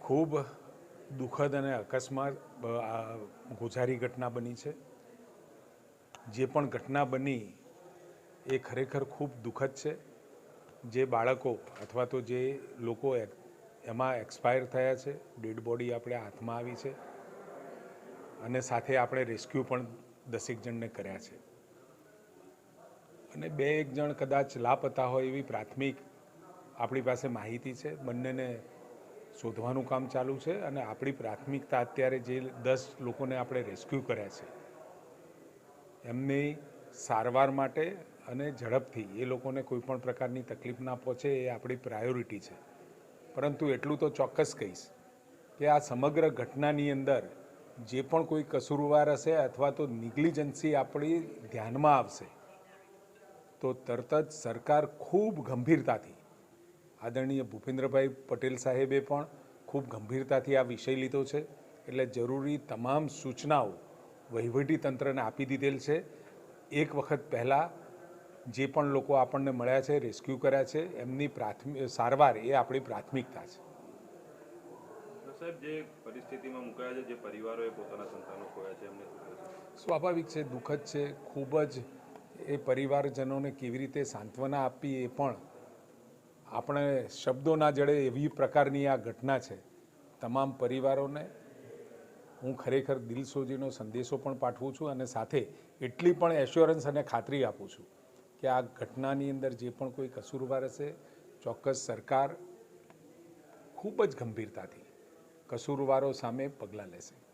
ખૂબ દુઃખદ અને અકસ્માત અ, ગોઝારી ઘટના બની છે. જે પણ ઘટના બની એ ખરેખર ખૂબ દુઃખદ છે. જે બાળકો અથવા તો જે લોકો એમાં એક્સપાયર થયા છે ડેડ બોડી આપણે હાથમાં આવી છે. અને સાથે આપણે રેસ્ક્યુ પણ દસેક જણને કર્યા છે. અને બે એક જણ કદાચ લાપતા હોય એવી પ્રાથમિક આપણી પાસે માહિતી છે. બંનેને શોધવાનું કામ ચાલુ છે અને આપણી પ્રાથમિકતા અત્યારે જે દસ લોકોને આપણે રેસ્ક્યુ કર્યા છે, એમની સારવાર માટે અને ઝડપથી એ લોકોને કોઈપણ પ્રકારની તકલીફ ના પહોંચે એ આપણી પ્રાયોરિટી છે. પરંતુ એટલું તો ચોક્કસ કહીશ કે આ સમગ્ર ઘટનાની અંદર જે પણ કોઈ કસૂરવાર હશે અથવા તો નિગ્લિજન્સી આપણી ધ્યાનમાં આવશે તો તરત જ સરકાર ખૂબ ગંભીરતાથી આદરણીય ભૂપેન્દ્રભાઈ પટેલ સાહેબે પણ ખૂબ ગંભીરતાથી આ વિષય લીધો છે. એટલે જરૂરી તમામ સૂચનાઓ વહીવટી તંત્રને આપી દીધેલ છે. એક વખત પહેલાં જે પણ લોકો આપણને મળ્યા છે રેસ્ક્યુ કર્યા છે એમની પ્રાથમિક સારવાર એ આપણી પ્રાથમિકતા છે. સાહેબ જે પરિસ્થિતિમાં મુકાયા છે જે પરિવારોએ પોતાના સંતાનો ખોયા છે એમને સ્વાભાવિક છે દુઃખદ છે ખૂબ જ એ પરિવારજનોને કેવી રીતે સાંત્વના આપવી એ પણ આપણે શબ્દોના જડે એવી પ્રકારની આ ઘટના છે. તમામ પરિવારોને હું ખરેખર દિલસોજીનો સંદેશો પણ પાઠવું છું અને સાથે એટલી પણ એશ્યોરન્સ અને ખાતરી આપું છું કે આ ઘટનાની અંદર જે પણ કોઈ કસૂરવાર હશે, ચોક્કસ સરકાર ખૂબ જ ગંભીરતાથી કસૂરવારો સામે પગલાં લેશે.